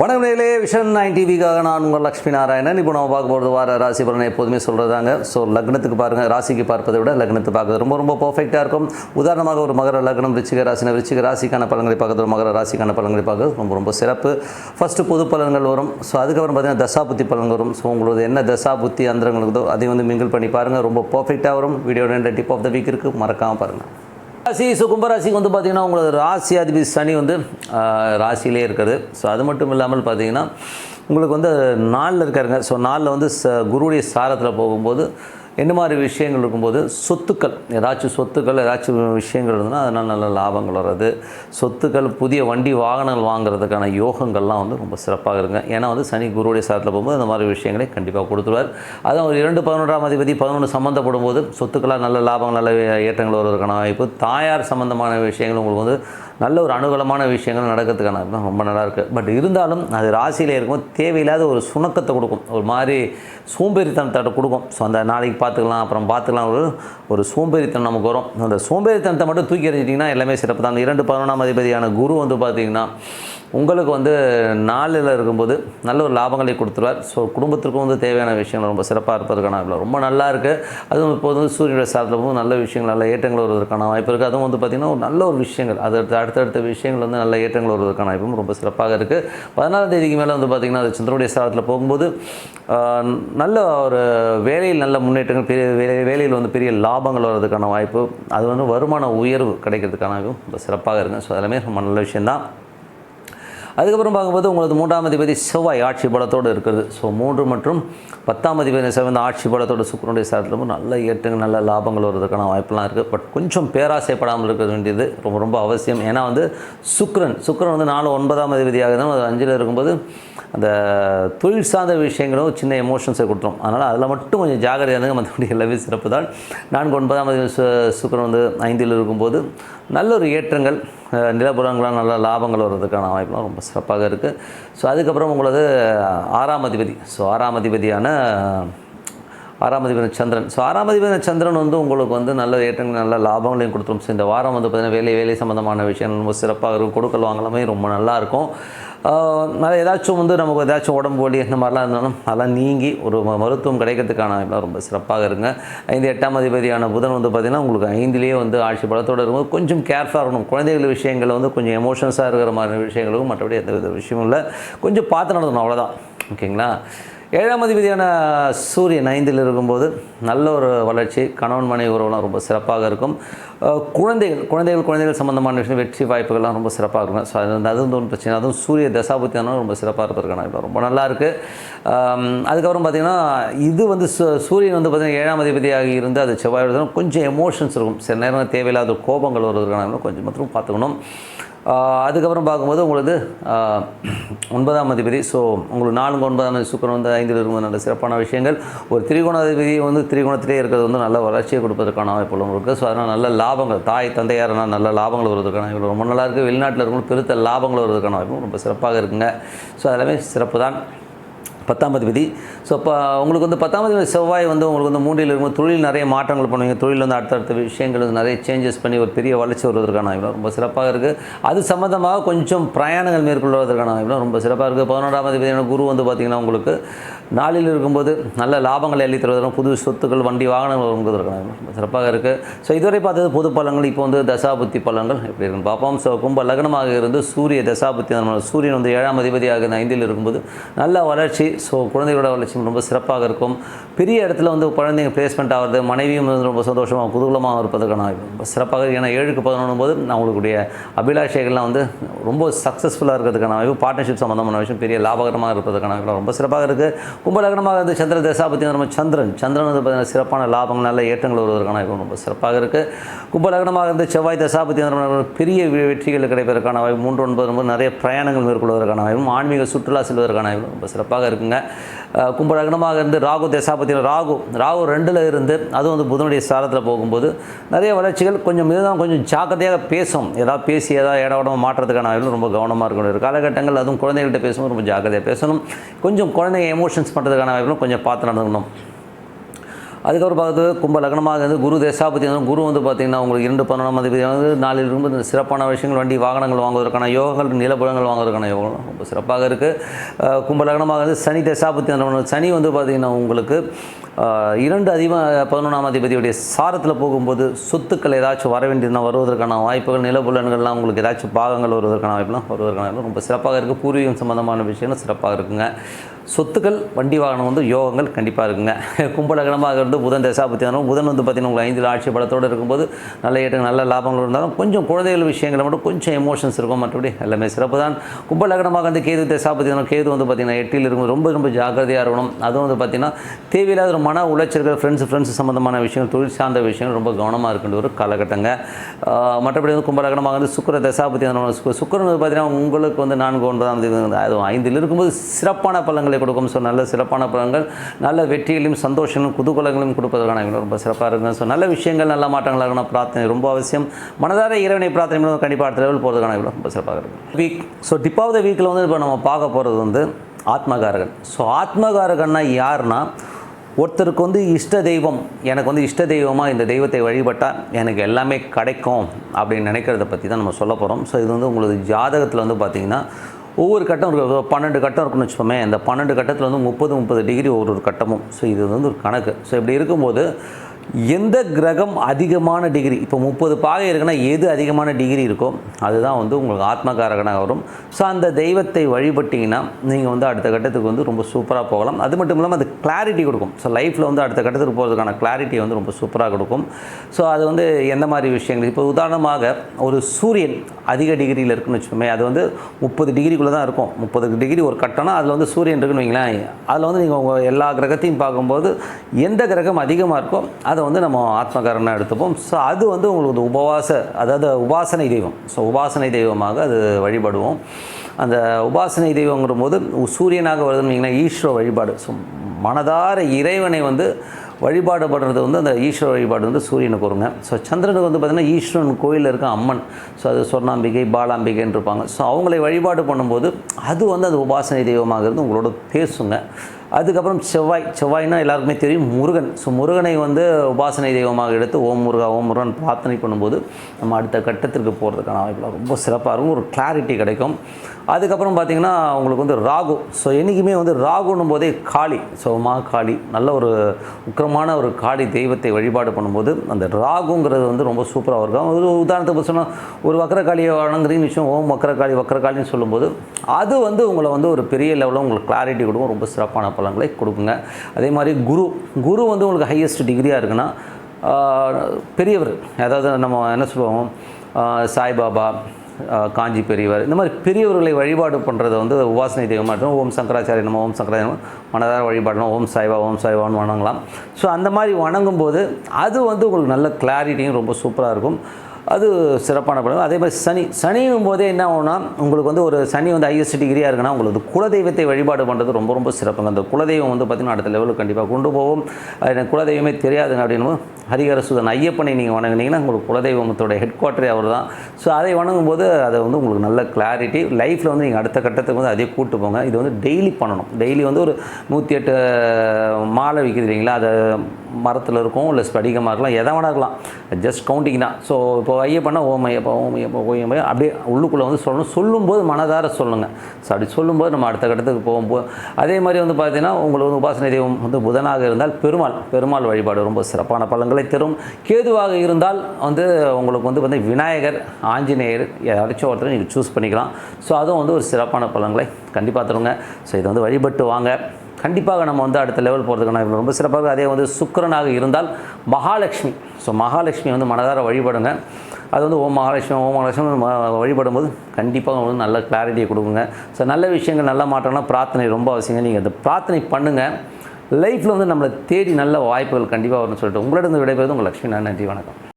வணக்கம் நேர்களே vision nine டிவிக்காக நான் உங்கள் லக்ஷ்மி நாராயணன். இப்போ நம்ம பார்க்க போகிறது வார ராசி பலனை எப்போதுமே சொல்கிறதாங்க ஸோ லக்னத்துக்கு பாருங்கள் ராசிக்கு பார்ப்பதை விட லக்னத்தை பார்க்கறது ரொம்ப ரொம்ப பர்ஃபெக்டாக இருக்கும். உதாரணமாக ஒரு மகர லக்னம் ரிச்சிக ராசினா ரிச்சிக ராசிக்கான பலன்களை பார்க்கறது ஒரு மகர ராசிக்கான பலன்களை பார்க்கறது ரொம்ப ரொம்ப சிறப்பு. ஃபஸ்ட்டு பொது பலன்கள் வரும். ஸோ அதுக்கப்புறம் பார்த்தீங்கன்னா தசாபுத்தி பலன் வரும். ஸோ உங்களோட என்ன தசாபுத்தி புத்தி இருக்குதோ அதையும் வந்து மிங்கிள் பண்ணி பாருங்கள் ரொம்ப பர்ஃபெக்டாக வரும். Video tip of the week இருக்குது மறக்காமல் பாருங்கள் ராசி ஸோ கும்பராசிக்கு வந்து பார்த்திங்கன்னா உங்களோட ராசி அதிபதி சனி வந்து ராசியிலே இருக்குது ஸோ அது மட்டும் இல்லாமல் பார்த்தீங்கன்னா உங்களுக்கு வந்து நாளில் இருக்காருங்க. ஸோ நாளில் வந்து ச குருடைய சாரத்தில் போகும்போது என்ன மாதிரி விஷயங்கள் இருக்கும்போது சொத்துக்கள் ஏதாச்சும் சொத்துக்கள் ஏதாச்சும் விஷயங்கள் இருந்ததுன்னா அதனால் நல்ல லாபங்கள் வர்றது. சொத்துக்கள் புதிய வண்டி வாகனங்கள் வாங்குறதுக்கான யோகங்கள்லாம் வந்து ரொம்ப சிறப்பாக இருங்க ஏன்னா வந்து சனி குருவுடைய சாரத்தில் போகும்போது அந்த மாதிரி விஷயங்களை கண்டிப்பாக கொடுத்துருவார். அதுவும் ஒரு இரண்டு பதினொன்றாம் அதிபதி பதினொன்று சம்மந்தப்படும் போது சொத்துக்களாக நல்ல லாபங்கள் நல்ல ஏற்றங்கள் வருவதற்கான வாய்ப்பு. தாயார் சம்மந்தமான விஷயங்கள் உங்களுக்கு வந்து நல்ல ஒரு அனுகூலமான விஷயங்கள் நடக்கிறதுக்கான ரொம்ப நல்லா இருக்குது பட் இருந்தாலும் அது ராசியில் இருக்கும்போது தேவையில்லாத ஒரு சுணக்கத்தை கொடுக்கும். ஒரு மாதிரி சோம்பேறித்தனத்தை கொடுக்கும். ஸோ அந்த நாளைக்கு பார்த்துக்கலாம் அப்புறம் பார்த்துக்கலாம். ஒரு ஒரு சோம்பேறித்தனம் நமக்கு வரும். அந்த சோம்பேறித்தனத்தை மட்டும் தூக்கி எறிஞ்சிட்டிங்கன்னா எல்லாமே சிறப்பு தான். இரண்டு பதினொன்றாம் அதிபதியான குரு வந்து பார்த்திங்கன்னா உங்களுக்கு வந்து நாளில் இருக்கும்போது நல்ல ஒரு லாபங்களை கொடுத்துருவார். ஸோ குடும்பத்திற்கும் வந்து தேவையான விஷயங்கள் ரொம்ப சிறப்பாக இருப்பதற்கான வாய்ப்பு ரொம்ப நல்லா இருக்குது அதுவும் இப்போ வந்து சூரியனுடைய சாரத்தில் நல்ல விஷயங்கள் நல்ல ஏற்றங்கள் வருவதற்கான வாய்ப்பு இருக்குது அதுவும் வந்து பார்த்திங்கன்னா ஒரு நல்ல ஒரு விஷயங்கள். அது அடுத்தடுத்த விஷயங்கள் வந்து நல்ல ஏற்றங்கள் வருவதற்கான வாய்ப்பும் ரொம்ப சிறப்பாக இருக்குது பதினாறாம் தேதிக்கு மேலே வந்து பார்த்திங்கன்னா அது சந்திரனுடைய ஸ்தானத்தில் போகும்போது நல்ல ஒரு வேலையில் நல்ல முன்னேற்றங்கள் பெரிய வேலை வேலையில் வந்து பெரிய லாபங்கள் வர்றதுக்கான வாய்ப்பு அது வந்து வருமான உயர்வு கிடைக்கிறதுக்கான வாய்ப்பும் ரொம்ப சிறப்பாக இருக்குது ஸோ அதெல்லாமே ரொம்ப நல்ல விஷயந்தான் அதுக்கப்புறம் பார்க்கும்போது உங்களது மூன்றாம் அதிபதி செவ்வாய் ஆட்சி பலத்தோடு இருக்கிறது. ஸோ மூன்று மற்றும் பத்தாம் அதிபதி சிவந்த ஆட்சி பலத்தோடு சுக்கரனுடைய சாரத்திலும் நல்ல ஏற்றங்கள் நல்ல லாபங்கள் வருவதற்கான வாய்ப்பெல்லாம் இருக்குது பட் கொஞ்சம் பேராசைப்படாமல் இருக்க வேண்டியது ரொம்ப ரொம்ப அவசியம். ஏன்னா வந்து சுக்ரன் சுக்ரன் வந்து நாலு ஒன்பதாம் அதிபதியாக தான் அது அஞ்சில் இருக்கும்போது அந்த தொழில் சார்ந்த விஷயங்களும் சின்ன எமோஷன்ஸை கொடுத்துரும். அதனால் அதில் மட்டும் கொஞ்சம் ஜாகிரதையாக மற்றபடி எல்லாமே சிறப்பு தான். நான்கு ஒன்பதாம் அதிபதி சு வந்து ஐந்தில் இருக்கும்போது நல்ல ஒரு ஏற்றங்கள் நிலப்புறங்களாம் நல்ல லாபங்கள் வர்றதுக்கான வாய்ப்புலாம் ரொம்ப சிறப்பாக இருக்குது ஸோ அதுக்கப்புறம் உங்களது ஆறாம் அதிபதி. ஸோ ஆறாம் அதிபதியான ஆறாம் அதிபதி சந்திரன். ஸோ ஆறாம் அதிபதி சந்திரன் வந்து உங்களுக்கு வந்து நல்ல ஏற்றங்கள் நல்ல லாபங்களையும் கொடுத்துரும். ஸோ இந்த வாரம் வந்து பார்த்திங்கன்னா வேலை வேலை சம்மந்தமான விஷயங்கள் ரொம்ப சிறப்பாக இருக்கும். கொடுக்கல் வாங்கலாமே ரொம்ப நல்லா இருக்கும். ஏதாச்சும் வந்து நமக்கு ஏதாச்சும் உடம்பு வலி இந்த மாதிரிலாம் இருந்தாலும் அதெல்லாம் நீங்கி ஒரு ம- மருத்துவம் கிடைக்கிறதுக்கான வாய்ப்புலாம் ரொம்ப சிறப்பாக இருங்க. ஐந்து எட்டாம் அதிபதியான புதன் வந்து பார்த்திங்கன்னா உங்களுக்கு ஐந்திலேயே வந்து ஆட்சி பலத்தோடு இருக்கும்போது கொஞ்சம் கேர்ஃபுல்லாக இருக்கணும். குழந்தைகள் விஷயங்களில் வந்து கொஞ்சம் எமோஷன்ஸாக இருக்கிற மாதிரி விஷயங்களுக்கும் மற்றபடி எந்த வித விஷயமும் இல்லை. கொஞ்சம் பார்த்து நடந்தணும் அவ்வளோதான் ஓகேங்களா? ஏழாம் அதிபதியான சூரியன் ஐந்தில் இருக்கும்போது நல்ல ஒரு வளர்ச்சி கணவன் மனைவி உறவுலாம் ரொம்ப சிறப்பாக இருக்கும். குழந்தைகள் குழந்தைகள் குழந்தைகள் சம்மந்தமான விஷயம் வெற்றி வாய்ப்புகள்லாம் ரொம்ப சிறப்பாக இருக்கும். ஸோ அது வந்து ஒன்றும் பிரச்சனை. அதுவும் சூரிய தசாபுத்தியானாலும் ரொம்ப சிறப்பாக இருப்பதற்கான ரொம்ப நல்லா இருக்குது அதுக்கப்புறம் பார்த்திங்கன்னா இது வந்து சு- சூரியன் வந்து பார்த்திங்கன்னா ஏழாம் அதிபதியாக இருந்து அது செவ்வாய் கொஞ்சம் எமோஷன்ஸ் இருக்கும். சில நேரம் தேவையில்லாத கோபங்கள் வருவதற்கான கொஞ்சம் மட்டும் பார்த்துக்கணும். அதுக்கப்புறம் பார்க்கும்போது உங்களுக்கு ஒன்பதாம் அதிபதி. ஸோ உங்களுக்கு நான்கு ஒன்பதாம் அதிபதி சுக்கரன் வந்து ஐந்தில் இருக்கும்போது நல்ல சிறப்பான விஷயங்கள். ஒரு திரிகோணாதிபதி வந்து திரிகோணத்திலே இருக்கிறது வந்து நல்ல வளர்ச்சியை கொடுப்பதற்கான வாய்ப்புகளும் இருக்குது ஸோ அதனால் நல்ல லாபங்கள் தாய் தந்தையாரனால் நல்ல லாபங்கள் வருவதற்கான வாய்ப்பு ரொம்ப நல்லா இருக்குது வெளிநாட்டில் இருக்கணும் பெருத்த லாபங்கள் வருவதற்கான வாய்ப்பும் ரொம்ப சிறப்பாக இருக்குங்க. ஸோ அதெல்லாமே சிறப்பு தான் பத்தாம் அதிபதி. ஸோ இப்போ உங்களுக்கு வந்து பத்தாம் விதி செவ்வாய் வந்து உங்களுக்கு வந்து மூன்றில் இருக்கும் தொழில் நிறைய மாற்றங்கள் பண்ணுவீங்க. தொழில் வந்து அடுத்தடுத்த விஷயங்கள் வந்து நிறைய சேஞ்சஸ் பண்ணி ஒரு பெரிய வளர்ச்சி வருவதற்கான ஆய்வு ரொம்ப சிறப்பாக இருக்குது அது சம்மந்தமாக கொஞ்சம் பிரயாணங்கள் மேற்கொள்வதற்கான வாய்ப்பு ரொம்ப சிறப்பாக இருக்குது பதினொன்றாம் அதிபதியான குரு வந்து பார்த்திங்கன்னா உங்களுக்கு நாளில் இருக்கும்போது நல்ல லாபங்களை அள்ளி தருவதற்கும் புது சொத்துக்கள் வண்டி வாகனங்கள் வாங்குவதற்கான ரொம்ப சிறப்பாக இருக்குது ஸோ இதுவரை பார்த்தது பொது பலங்கள் இப்போ வந்து தசாபுத்தி பலங்கள் எப்படி இருக்குன்னு பார்ப்போம். ஸோ கும்ப லக்னமாக இருந்து சூரிய தசாபுத்தி சூரியன் வந்து ஏழாம் அதிபதியாக ஐந்தில் இருக்கும்போது நல்ல வளர்ச்சி ஸோ குழந்தைகளோட வளர்ச்சி ரொம்ப சிறப்பாக இருக்கும். பெரிய இடத்துல வந்து குழந்தைங்க பிளேஸ்மெண்ட் ஆகிறது மனைவியும் வந்து ரொம்ப சந்தோஷமாக குதூகலமாக இருப்பதற்கான ரொம்ப சிறப்பாக இருக்கு. ஏன்னா ஏழுக்கு பதினொன்று போது அவங்களுடைய அபிலாஷைகள்லாம் வந்து ரொம்ப சக்ஸஸ்ஃபுல்லாக இருக்கிறதுக்கான வாய்ப்பு பார்ட்னர்ஷிப் சம்மந்தமான விஷயம் பெரிய லாபகரமாக இருப்பதற்கான வாய்ப்பு ரொம்ப சிறப்பாக இருக்குது கும்பலகனமாக இருந்து சந்திர தசாபத்தி நம்ம சந்திரன். சந்திரன் வந்து பார்த்திங்கன்னா சிறப்பான லாபங்கள் நல்ல ஏற்றங்கள் வருவதற்கான வாய்ப்பு ரொம்ப சிறப்பாக இருக்குது கும்பலகனமாக இருந்து செவ்வாய் தசாபத்தி பெரிய வெற்றிகள் கிடைப்பதற்கான வாய்ப்பு மூன்று ஒன்பது ரொம்ப நிறைய பிரயாணங்கள் மேற்கொள்வதற்கான வாய்ப்பும் ஆன்மீக சுற்றுலா செல்வதற்கான வாய்ப்பு ரொம்ப சிறப்பாக இருக்குங்க கும்பலகனமாக இருந்து ராகு தசாபதி ராகு ராகு ரெண்டில் இருந்து அதுவும் வந்து புதனுடைய ஸ்தானத்தில் போகும்போது நிறைய வளர்ச்சிகள் கொஞ்சம் இதுதான் கொஞ்சம் ஜாக்கிரதையாக பேசும். ஏதாவது பேசி ஏதாவது இட உடம்பு மாற்றுறதுக்கான ரொம்ப கவனமாக இருக்கணும். ஒரு காலகட்டங்கள் அதுவும் குழந்தைகள்கிட்ட பேசும்போது ரொம்ப ஜாக்கிரதையாக பேசணும். கொஞ்சம் குழந்தைங்க எமோஷன்ஸ் பண்ணுறதுக்கான வாய்ப்புகளும் கொஞ்சம் பார்த்து நடந்துக்கணும். அதுக்கப்புறம் பார்த்து கும்ப லக்னமாக இருந்து குரு தேசாபதி வந்து குரு வந்து பார்த்திங்கன்னா உங்களுக்கு இரண்டு பதினொன்றாம் அதிபதி வந்து நாளில் இருக்கும்போது இந்த சிறப்பான விஷயங்கள் வண்டி வாகனங்கள் வாங்குவதற்கான யோகங்கள் நிலப்புலங்கள் வாங்குவதற்கான யோகம் ரொம்ப சிறப்பாக இருக்குது கும்ப லக்னமாக இருந்து சனி தேசாபதி சனி வந்து பார்த்திங்கன்னா உங்களுக்கு இரண்டு அதிப பதினொன்றாம் அதிபதியுடைய சாரத்தில் போகும்போது சொத்துக்கள் ஏதாச்சும் வர வேண்டியதுனா வருவதற்கான வாய்ப்புகள் நிலப்புலன்கள்லாம் உங்களுக்கு ஏதாச்சும் பாகங்கள் வருவதற்கான வாய்ப்புலாம் வருவதற்கான வாய்ப்பு ரொம்ப சிறப்பாக இருக்குது பூர்வீகம் சம்பந்தமான விஷயங்கள் சிறப்பாக இருக்குங்க. சொத்துக்கள் வண்டி வாகனம் வந்து யோகங்கள் கண்டிப்பாக இருக்குங்க. கும்பலகணமாக இருந்து புதன் தசாபத்தி வரும். புதன் வந்து பார்த்திங்கன்னா உங்களுக்கு ஐந்தில் ஆட்சி பலத்தோடு இருக்கும்போது நல்ல ஏற்ற நல்ல லாபங்கள் இருந்தாலும் கொஞ்சம் குழந்தைகள் விஷயங்களை மட்டும் கொஞ்சம் எமோஷன்ஸ் இருக்கும். மற்றபடி எல்லாமே சிறப்பு தான். கும்பலகனமாக வந்து கேது தசாபத்தி கேது வந்து பார்த்திங்கன்னா எட்டில் இருக்கும் ரொம்ப ரொம்ப ஜாக்கிரதையாக இருக்கணும். அதுவும் வந்து பார்த்திங்கன்னா தேவையில்லாத ஒரு மன உளைச்சல்கள் ஃப்ரெண்ட்ஸ் ஃப்ரெண்ட்ஸ் சம்மந்தமான விஷயங்கள் தொழில் சார்ந்த விஷயங்கள் ரொம்ப கவனமாக இருக்கின்ற ஒரு காலகட்டங்க. மற்றபடி வந்து கும்பலகணமாக வந்து சுக்கர தசாபதி சுக்கரன் வந்து பார்த்தீங்கன்னா உங்களுக்கு வந்து நான்கு ஒன்பதாம் தேதி அதுவும் ஐந்தில் இருக்கும்போது சிறப்பான பலன்களை கொடுக்கும். ஸோ நல்ல சிறப்பான பலன்கள் நல்ல வெற்றிகளையும் சந்தோஷங்களும் குதூகலங்களையும் கொடுப்பதற்கான ரொம்ப சிறப்பாக இருக்குங்க. ஸோ நல்ல விஷயங்கள் நல்ல மாற்றங்களாக பிரார்த்தனை ரொம்ப அவசியம். மனதார இறைவனை பிரார்த்தனை கண்டிப்பாக அடுத்த லெவல் போகிறதுக்கான வாய்ப்புகள் ரொம்ப சிறப்பாக இருக்கும். Week so tip of the வீக்கில் வந்து இப்போ நம்ம பார்க்க போகிறது வந்து ஆத்மகாரகன். ஸோ ஆத்மகாரகன்னா யாருன்னா ஒருத்தருக்கு வந்து இஷ்ட தெய்வம் எனக்கு வந்து இஷ்ட தெய்வமாக இந்த தெய்வத்தை வழிபட்டால் எனக்கு எல்லாமே கிடைக்கும் அப்படின்னு நினைக்கிறத பற்றி தான் நம்ம சொல்ல போகிறோம் ஸோ இது வந்து உங்களுக்கு ஜாதகத்தில் வந்து பார்த்திங்கன்னா ஒவ்வொரு கட்டம் இருக்கு. பன்னெண்டு கட்டம் இருக்குன்னு வச்சுப்போமே இந்த பன்னெண்டு கட்டத்தில் வந்து முப்பது முப்பது டிகிரி ஒரு ஒரு கட்டமும். ஸோ இது வந்து ஒரு கணக்கு. ஸோ இப்படி இருக்கும்போது எந்த கிரகம் அதிகமான டிகிரி இப்போ முப்பது பாகை இருக்குன்னா எது அதிகமான டிகிரி இருக்கோ அதுதான் வந்து உங்களுக்கு ஆத்மகாரகனாக வரும். ஸோ அந்த தெய்வத்தை வழிபட்டிங்கன்னா நீங்கள் வந்து அடுத்த கட்டத்துக்கு வந்து ரொம்ப சூப்பராக போகலாம். அது மட்டும் இல்லாமல் அது கிளாரிட்டி கொடுக்கும். ஸோ லைஃப்பில் வந்து அடுத்த கட்டத்துக்கு போகிறதுக்கான கிளாரிட்டி வந்து ரொம்ப சூப்பராக கொடுக்கும். ஸோ அது வந்து எந்த மாதிரி விஷயங்கள்? இப்போ உதாரணமாக ஒரு சூரியன் அதிக டிகிரியில் இருக்குன்னு வச்சுக்கோமே அது வந்து முப்பது டிகிரிக்குள்ளே தான் இருக்கும். முப்பது டிகிரி ஒரு கட்டம்னா அதில் வந்து சூரியன் இருக்குன்னு வைங்களேன். அதில் வந்து நீங்கள் உங்கள் எல்லா கிரகத்தையும் பார்க்கும்போது எந்த கிரகம் அதிகமாக இருக்கோ அது வந்து நம்ம ஆத்மகாரனாக எடுத்துப்போம். ஸோ அது வந்து உங்களுக்கு வந்து உபவாச அதாவது உபாசனை தெய்வம். ஸோ உபாசனை தெய்வமாக அது வழிபடுவோம். அந்த உபாசனை தெய்வங்கிற போது சூரியனாக வருதுன்னு ஈஸ்வர வழிபாடு. ஸோ மனதார இறைவனை வந்து வழிபாடு படுறது வந்து அந்த ஈஸ்வர வழிபாடு வந்து சூரியனுக்கு வருங்க. ஸோ சந்திரனுக்கு வந்து பார்த்திங்கன்னா ஈஸ்வரன் கோயிலில் இருக்க அம்மன் ஸோ அது சொர்ணாம்பிகை பாலாம்பிகைன்னு இருப்பாங்க. ஸோ அவங்களை வழிபாடு பண்ணும்போது அது வந்து அந்த உபாசனை தெய்வமாக இருந்து உங்களோட பேசுங்க. அதுக்கப்புறம் செவ்வாய் செவ்வாய்னா எல்லாருக்குமே தெரியும் முருகன். ஸோ முருகனை வந்து உபாசனை தெய்வமாக எடுத்து ஓம் முருகா ஓம் முருகன் பிரார்த்தனை பண்ணும்போது நம்ம அடுத்த கட்டத்திற்கு போகிறதுக்கான வாய்ப்புலாம் ரொம்ப சிறப்பாக இருக்கும். ஒரு கிளாரிட்டி கிடைக்கும். அதுக்கப்புறம் பார்த்திங்கன்னா உங்களுக்கு வந்து ராகு. ஸோ என்றைக்குமே வந்து ராகுன்னும் போதே காளி. ஸோ மா காளி நல்ல ஒரு உக்கிரமான ஒரு காளி தெய்வத்தை வழிபாடு பண்ணும்போது அந்த ராகுங்கிறது வந்து ரொம்ப சூப்பராக இருக்கும். ஒரு உதாரணத்துக்கு சொன்னால் ஒரு வக்கரகாளியை வணங்குறீங்கன்னு விஷயம் ஓம் வக்கரகாளி வக்கரகாளின்னு சொல்லும்போது அது வந்து உங்களை வந்து ஒரு பெரிய லெவலில் உங்களுக்கு கிளாரிட்டி கொடுக்கும். ரொம்ப சிறப்பான பலன்களை கொடுக்குங்க. அதே மாதிரி குரு குரு வந்து உங்களுக்கு ஹையஸ்ட் டிகிரியாக இருக்குன்னா பெரியவர் அதாவது நம்ம என்ன சொல்லுவோம் சாய்பாபா காஞ்சி பெரியவர் இந்த மாதிரி பெரியவர்களை வழிபாடு பண்ணுறது வந்து உபாசனை தெய்வமாக இருக்கும் ஓம் சங்கராச்சாரிய நம்ம ஓம் சங்கராச்சாரியம் மனதார வழிபாடணும் ஓம் சாய்பா ஓம் சாய்பான்னு வணங்கலாம். ஸோ அந்த மாதிரி வணங்கும் போது அது வந்து உங்களுக்கு நல்ல கிளாரிட்டியும் ரொம்ப சூப்பராக இருக்கும். அது சிறப்பான படம் அதே மாதிரி சனி சனியும் போதே என்ன ஆகும்னா உங்களுக்கு வந்து ஒரு சனி வந்து ஐஎஸ்டி டிகிரியாக இருக்குன்னா உங்களுக்கு குலதெய்வத்தை வழிபாடு பண்ணுறது ரொம்ப ரொம்ப சிறப்புங்க. அந்த குலதெய்வம் வந்து பார்த்திங்கன்னா அடுத்த லெவலுக்கு கண்டிப்பாக கொண்டு போகும். எனக்கு குலதெய்வமே தெரியாதுங்க அப்படின்னு ஹரிகரசுதன் ஐயப்பனை நீங்கள் வணங்குனீங்கன்னா உங்களுக்கு குலதெய்வத்தோட ஹெட் குவார்ட்டரே அவர் தான் ஸோ அதை வணங்கும் போது அதை வந்து உங்களுக்கு நல்ல கிளாரிட்டி லைஃப்பில் வந்து நீங்கள் அடுத்த கட்டத்துக்கு வந்து அதே கூட்டு போங்க. இது வந்து டெய்லி பண்ணணும். டெய்லி வந்து ஒரு நூற்றி எட்டு மாலை விற்கிறது இல்லைங்களா? அதை மரத்தில் இருக்கும் இல்லை ஸ்படிகமாக இருக்கலாம் எதை வேணா இருக்கலாம். ஜஸ்ட் கவுண்டிங் தான். ஸோ இப்போ ஐயப்பண்ணா ஓம் ஐயப்பா ஓம் ஐயப்பா அப்படியே உள்ளுக்குள்ளே வந்து சொல்லணும். சொல்லும்போது மனதார சொல்லுங்கள் ஸோ அப்படி சொல்லும்போது நம்ம அடுத்த கட்டத்துக்கு போகும்போது அதே மாதிரி வந்து பார்த்தீங்கன்னா உங்களுக்கு வந்து உபாசனை தெய்வம் வந்து புதனாக இருந்தால் பெருமாள் பெருமாள் வழிபாடு ரொம்ப சிறப்பான பலன்களை தரும். கேதுவாக இருந்தால் வந்து உங்களுக்கு வந்து வந்து விநாயகர் ஆஞ்சநேயர் யாராச்சும் ஒருத்தர் நீங்கள் சூஸ் பண்ணிக்கலாம். ஸோ அதுவும் வந்து ஒரு சிறப்பான பலன்களை கண்டிப்பாக தருங்க. ஸோ இதை வந்து வழிபட்டு வாங்க. கண்டிப்பாக நம்ம வந்து அடுத்த லெவல் போகிறதுக்கான ரொம்ப சிறப்பாக அதே வந்து சுக்கரனாக இருந்தால் மகாலட்சுமி. ஸோ மகாலட்சுமி வந்து மனதார வழிபடுங்க. அது வந்து ஓம் மகாலட்சுமி ஓம் மகாலட்சுமி வழிபடும் வழிபடும்போது கண்டிப்பாக வந்து நல்ல கிளாரிட்டியை கொடுக்குங்க. ஸோ நல்ல விஷயங்கள் நல்ல மாற்றம்னா பிரார்த்தனை ரொம்ப அவசியங்க. நீங்கள் அந்த பிரார்த்தனை பண்ணுங்கள் லைஃப்பில் வந்து நம்மளை தேடி நல்ல வாய்ப்புகள் கண்டிப்பாக வரும்னு சொல்லிட்டு உங்களிடம் விடைபெறுவது உங்கள் லட்சுமி. நான் நன்றி வணக்கம்.